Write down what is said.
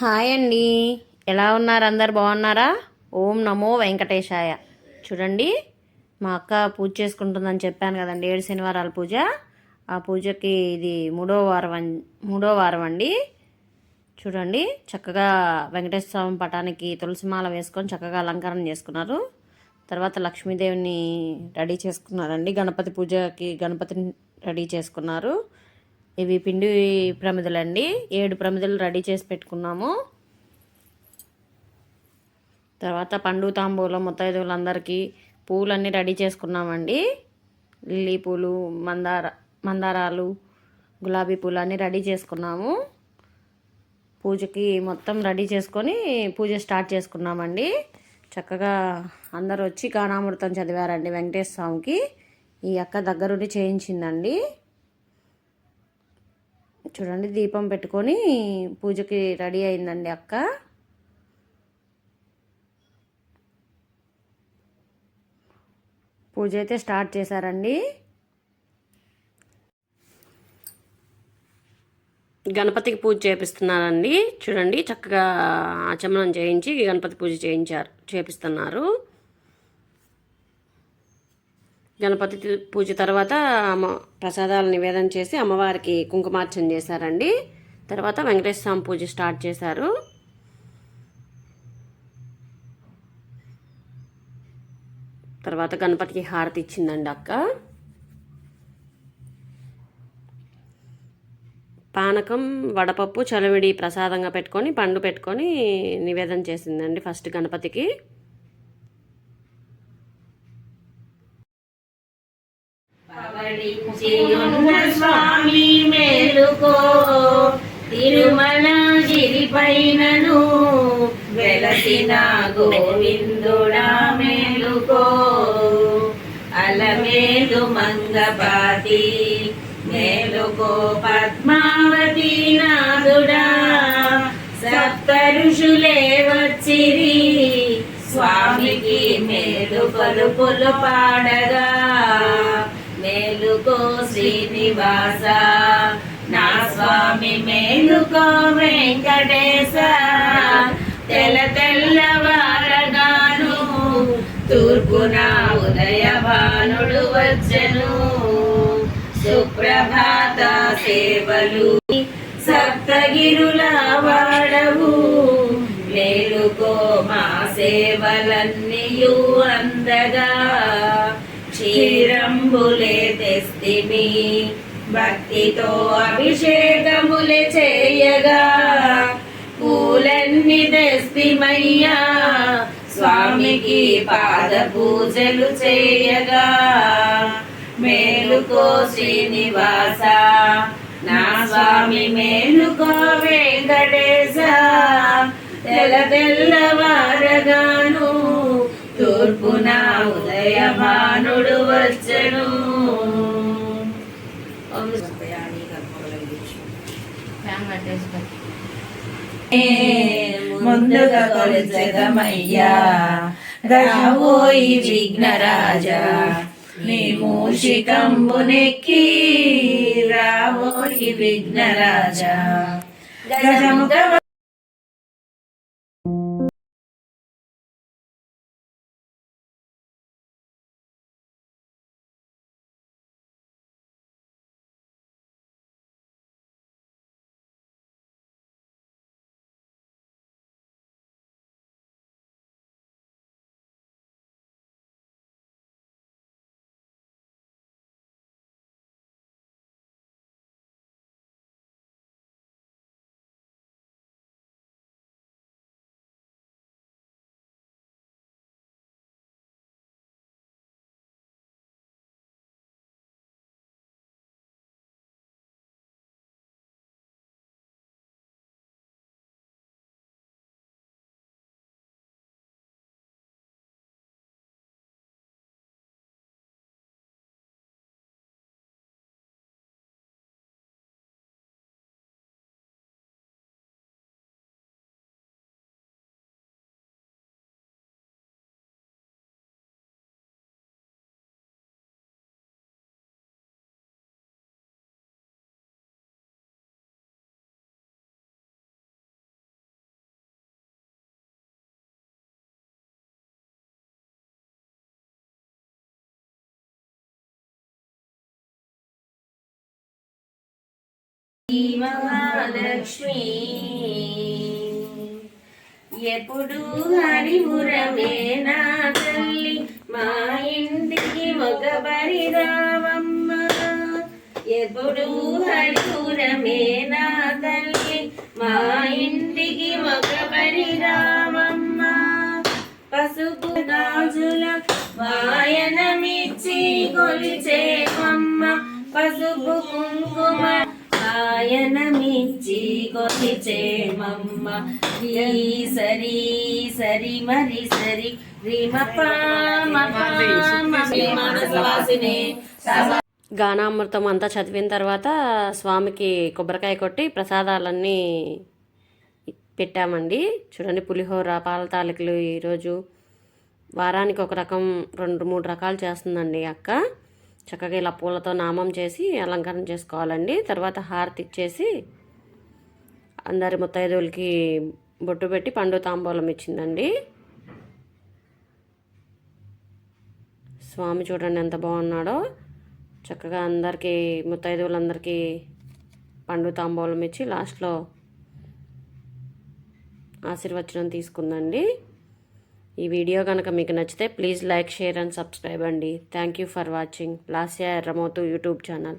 Hi అండి. ఎలా ఉన్నారు? అందరు బాగున్నారా? ఓం నమో వెంకటేశాయ. చూడండి మా అక్క పూజ చేసుకుంటుందని చెప్పాను కదండి. ఏడు శనివారాల పూజ. ఆ పూజకి ఇది మూడో వారం మూడో వారం అండి. చూడండి చక్కగా వెంకటేశ్వర స్వామి పటానికి తులసిమాల వేసుకొని చక్కగా అలంకరణ చేసుకున్నారు. తర్వాత లక్ష్మీదేవిని రెడీ చేసుకున్నారండి. గణపతి పూజకి గణపతిని రెడీ చేసుకున్నారు. ఇవి పిండి ప్రమిదలండి. ఏడు ప్రమిదలు రెడీ చేసి పెట్టుకున్నాము. తర్వాత పండు తాంబూలం ముత్తైదువులందరికీ పూలన్నీ రెడీ చేసుకున్నామండి. లిల్లీ పూలు మందార మందారాలు గులాబీ పూలు అన్నీ రెడీ చేసుకున్నాము. పూజకి మొత్తం రెడీ చేసుకొని పూజ స్టార్ట్ చేసుకున్నామండి. చక్కగా అందరు వచ్చి గానామృతం చదివారండి వెంకటేశ్వర స్వామికి. ఈ అక్క దగ్గరుండి చేయించిందండి. చూడండి దీపం పెట్టుకొని పూజకి రెడీ అయిందండి అక్క. పూజ అయితే స్టార్ట్ చేశారండి. గణపతికి పూజ చేపిస్తున్నారండి. చూడండి చక్కగా ఆచమనం చేయించి గణపతి పూజ చేయించారు చేపిస్తున్నారు. గణపతి పూజ తర్వాత అమ్మ ప్రసాదాలు నివేదన చేసి అమ్మవారికి కుంకుమార్చన చేశారండి. తర్వాత వెంకటేశ్వర స్వామి పూజ స్టార్ట్ చేశారు. తర్వాత గణపతికి హారతి ఇచ్చిందండి అక్క. పానకం వడపప్పు చలివిడి ప్రసాదంగా పెట్టుకొని పండు పెట్టుకొని నివేదన చేసిందండి ఫస్ట్ గణపతికి. పవళించియున్న స్వామి మేలుకో తిరుమల గిరిపైనను వెలసిన గోవిందుడా మేలుకో. అలమేలు మంగపాతి మేలుకో పద్మావతి నాదుడా సప్త ఋషులే వచ్చిరి స్వామికి మేలు పలుపులు పాడగా. మేలుకో శ్రీనివాస. నా స్వామి మేలుకో వెంకటేశ. తెల తెల్లవారగాను తూర్పున ఉదయభానుడు వచ్చెను. సుప్రభాత సేవలు సప్తగిరుల వాడవు. మేలుకో మా సేవలన్నీయు అందగా. క్షీరంబులే తెస్తిమి. భక్తితో అభిషేకములే చేయగా. పూలన్నీ తెస్తిమయ్యా. స్వామికి పాద పూజలు చేయగా మేలుకో శ్రీనివాస నా స్వామి మేలుకో వెంకటేశ. తెల్ల తెల్లవారగాను తూర్పున ఉదయమానుడు వచ్చను. ముందుగా కొలిచెదమయ్యా. రావోయి విఘ్నరాజా. నీ మూషికంబునెక్కి రావోయి విఘ్నరాజా. గజముఖ మహాలక్ష్మి ఎప్పుడు హరిపురమే నా తల్లి? మా ఇంటికి ఒక పరిరావమ్మ ఎప్పుడు హరిపురమే నా తల్లి? మా ఇంటికి ఒక పరిరావమ్మ పసుపు గాజుల వాయనమిచ్చి కొలిచేమమ్మ పసుపు కుంకుమ వాయనమిచ్చి కొలిచేమమ్మ ఈ సరి సరి మరి సరి. రిమ గానామృతం అంతా చదివిన తర్వాత స్వామికి కొబ్బరికాయ కొట్టి ప్రసాదాలన్నీ పెట్టామండి. చూడండి పులిహోర పాల తాలికలు ఈరోజు వారానికి ఒక రకం రెండు మూడు రకాలు చేస్తుందండి అక్క. చక్కగా ఇలా పూలతో నామం చేసి అలంకరణ చేసుకోవాలండి. తర్వాత హారతి ఇచ్చేసి అందరి ముత్తైదువులకి బొట్టు పెట్టి పండు తాంబూలం ఇచ్చిందండి. స్వామి చూడండి ఎంత బాగున్నాడో. చక్కగా అందరికీ ముత్తైదువులందరికీ పండు తాంబూలం ఇచ్చి లాస్ట్లో ఆశీర్వచనం తీసుకుందండి. ఈ వీడియో కనుక మీకు నచ్చితే please like share and subscribe అండి. Thank you for watching Lasya Erramothu YouTube channel.